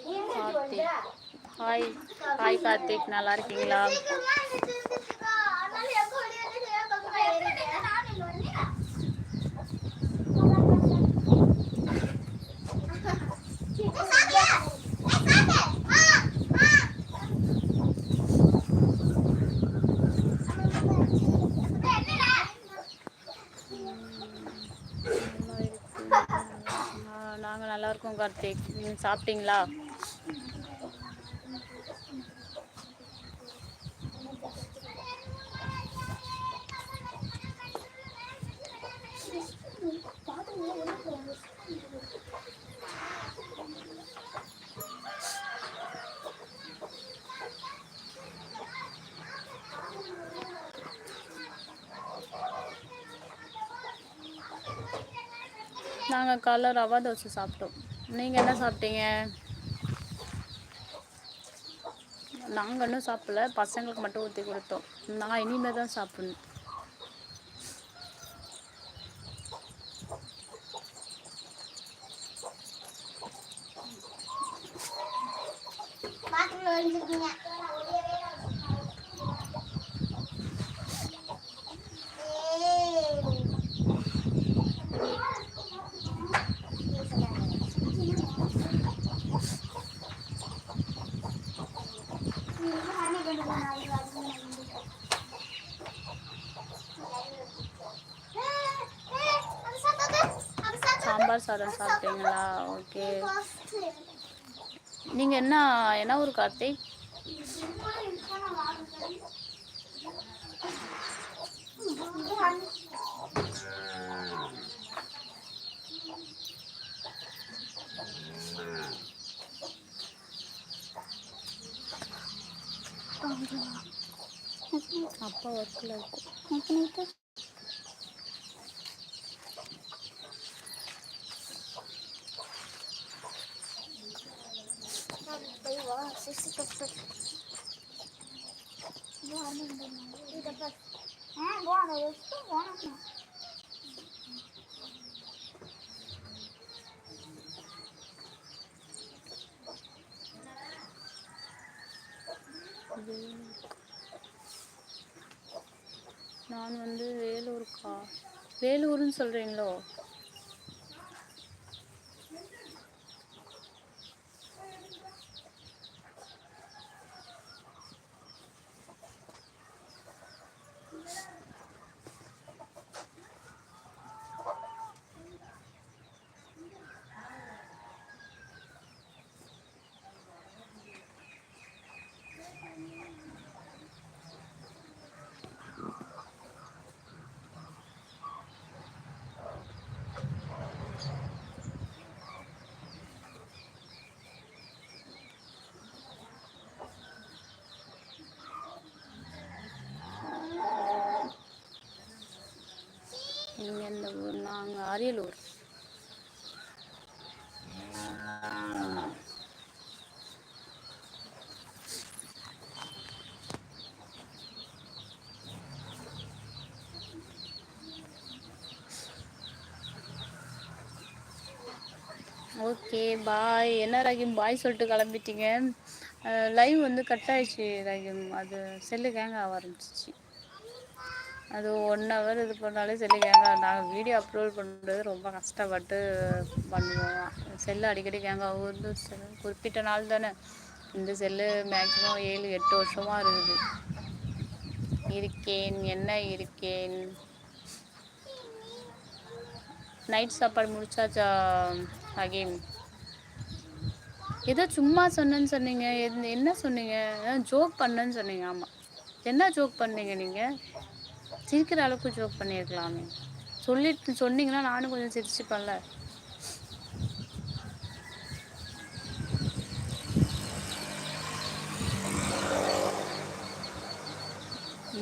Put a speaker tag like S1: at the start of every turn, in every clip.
S1: Karthik. Hi. Hi Karthik நல்லா இருக்கீங்களா? நாங்கள் நல்லா இருக்கோம் கார்த்திக். நீங்கள் சாப்பிட்டீங்களா? நாங்கள் காலைல ரவா தோசை சாப்பிட்டோம். நீங்கள் என்ன சாப்பிட்டீங்க? நாங்கள் இன்னும் சாப்பிடல. பசங்களுக்கு மட்டும் ஊற்றி கொடுத்தோம். நான் இனிமேல் தான் சாப்பிடணும். சாம்பார் சாதம் சாப்பிட்டீங்களா? ஓகே. நீங்கள் என்ன என்ன ஊர் கார்த்திக்? அப்பா ஒர்க்கில் இருக்கும் நான் வந்து வேலூர்க்கா வேலூர்னு சொல்கிறீங்களோ நீங்கள் எந்த ஊர் நாங்கள் அரியலூர் ஓகே பாய் என்ன ராகிம் பாய் சொல்லிட்டு கிளம்பிட்டீங்க? லைவ் வந்து கட் ஆயிடுச்சு ராகிம் அது செல்லு கேங்க ஆக ஆரம்பிச்சிச்சு. அது ஒன் ஹவர் இது பண்ணாலே செல்லு கேங்க நாங்கள் வீடியோ அப்லோட் பண்ணுறது ரொம்ப கஷ்டப்பட்டு பண்ணுவோம். செல்லு அடிக்கடி கேங்க ஆகுது குறிப்பிட்ட நாள் தானே. இந்த செல்லு மேக்ஸிமம் ஏழு எட்டு வருஷமாக இருக்குது. இருக்கேன். என்ன இருக்கேன்? நைட் சாப்பாடு முடிச்சாச்சா? ஹகீம் ஏதோ சும்மா சொன்னேன்னு சொன்னீங்க. என்ன சொன்னீங்க? ஜோக் பண்ணேன்னு சொன்னீங்க. ஆமாம் என்ன ஜோக் பண்ணீங்க நீங்கள் சிரிக்கிற அளவுக்கு ஜோக் பண்ணியிருக்கலாமே சொல்லிட்டு சொன்னீங்கன்னா நானும் கொஞ்சம் சிரிச்சுப்பேன்ல.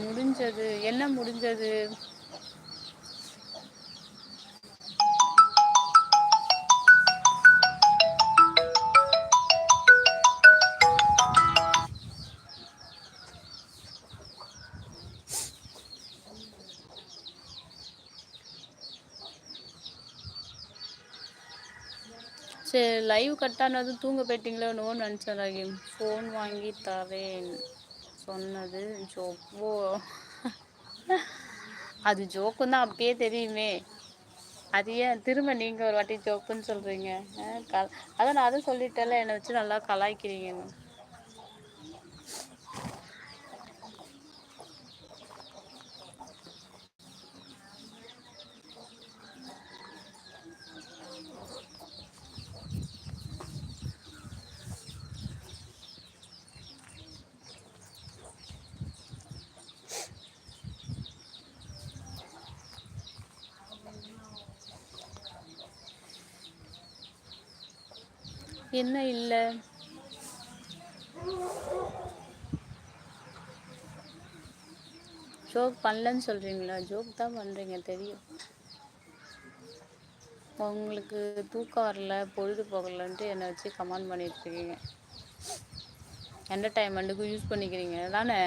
S1: முடிஞ்சது. என்ன முடிஞ்சது? சரி லைவ் கட் ஆனதும் தூங்க போயிட்டீங்களோன்னு நினச்சேன் ரஹீம் ஃபோன் வாங்கி தரேன் சொன்னது ஜோக்கோ அது ஜோக்குன்னு தான் அப்பயே தெரியுமே. அது ஏன் திரும்ப நீங்கள் ஒரு வாட்டி ஜோக்குன்னு சொல்கிறீங்க அதான் நான் அதை சொல்லிட்டேன்ல என்னை வச்சு நல்லா கலாய்க்கிறீங்கன்னு. என்ன இல்லை? ஜோக் பண்ணலன்னு சொல்கிறீங்களா ஜோக் தான் பண்ணுறீங்க தெரியும். உங்களுக்கு தூக்கம் வரல பொழுது போகலன்ட்டு என்னை வச்சு கமெண்ட் பண்ணிட்டுருக்கீங்க என்டர்டைன்மெண்ட்டுக்கு யூஸ் பண்ணிக்கிறீங்க தானே?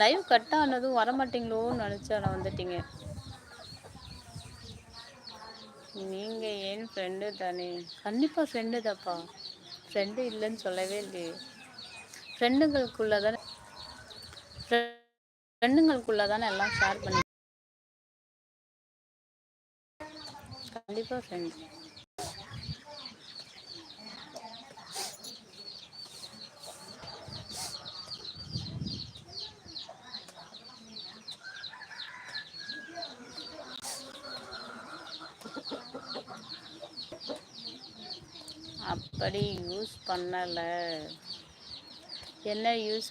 S1: லைவ் கட் ஆனதும் வரமாட்டீங்களோன்னு நினச்சா நான் வந்துட்டீங்க. நீங்கள் ஏன் ஃப்ரெண்டு தானே? கண்டிப்பாக ஃப்ரெண்டு தாப்பா ஃப்ரெண்டு இல்லைன்னு சொல்லவே இல்லையே. ஃப்ரெண்டுங்களுக்குள்ளே தானே ஃப்ரெண்டுங்களுக்குள்ளே தானே எல்லாம் ஷேர் பண்ணி கண்டிப்பாக ஃப்ரெண்டு அப்படி யூஸ் பண்ணலை. என்ன யூஸ்